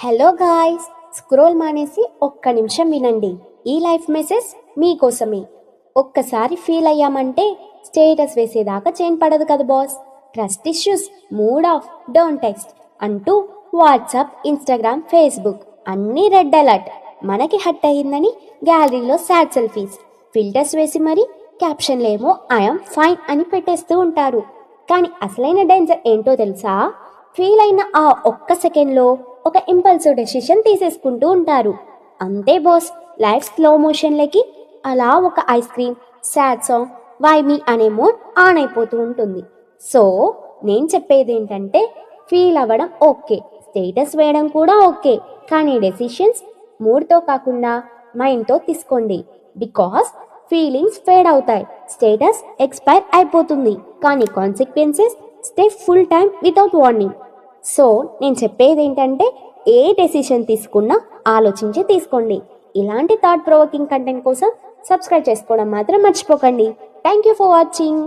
Hello guys scroll మానేసి ఒక్క నిమిషం వినండి. ఈ లైఫ్ మెసేజ్ మీకోసమే. ఒక్కసారి ఫీల్ అయ్యామంటే స్టేటస్ వేసేదాకా చేన్ పడదు కదా boss. Trust issues mood off don't text అంటూ వాట్సాప్ ఇన్స్టాగ్రామ్ ఫేస్బుక్ అన్నీ రెడ్ అలర్ట్. మనకి హట్ అయ్యిందని గ్యాలరీలో సాడ్ సెల్ఫీస్. ఫిల్టర్స్ వేసి మరి క్యాప్షన్లేమో ఐఎమ్ ఫైన్ అని పెట్టేస్తూ ఉంటారు. కానీ అసలైన డేంజర్ ఏంటో తెలుసా? ఫీల్ అయిన ఆ ఒక్క సెకండ్లో ఒక ఇంపల్సివ్ డెసిషన్ తీసేసుకుంటూ ఉంటారు. అంతే బాస్ లైఫ్ స్లో మోషన్లకి అలా ఒక ice cream sad song why me అనే మూడ్ ఆన్ అయిపోతూ ఉంటుంది. సో నేను చెప్పేది ఏంటంటే ఫీల్ అవ్వడం ఓకే స్టేటస్ వేయడం కూడా ఓకే కానీ డెసిషన్స్ మూడ్తో కాకుండా మైండ్తో తీసుకోండి. బికాస్ ఫీలింగ్స్ ఫేడ్ అవుతాయి స్టేటస్ ఎక్స్పైర్ అయిపోతుంది కానీ consequences stay full time without warning so నేను చెప్పేది ఏంటంటే ఏ డెసిషన్ తీసుకున్నా ఆలోచించి తీసుకోండి. ఇలాంటి థాట్ ప్రొవోకింగ్ కంటెంట్ కోసం సబ్స్క్రైబ్ చేసుకోవడం మాత్రం మర్చిపోకండి. Thank you for watching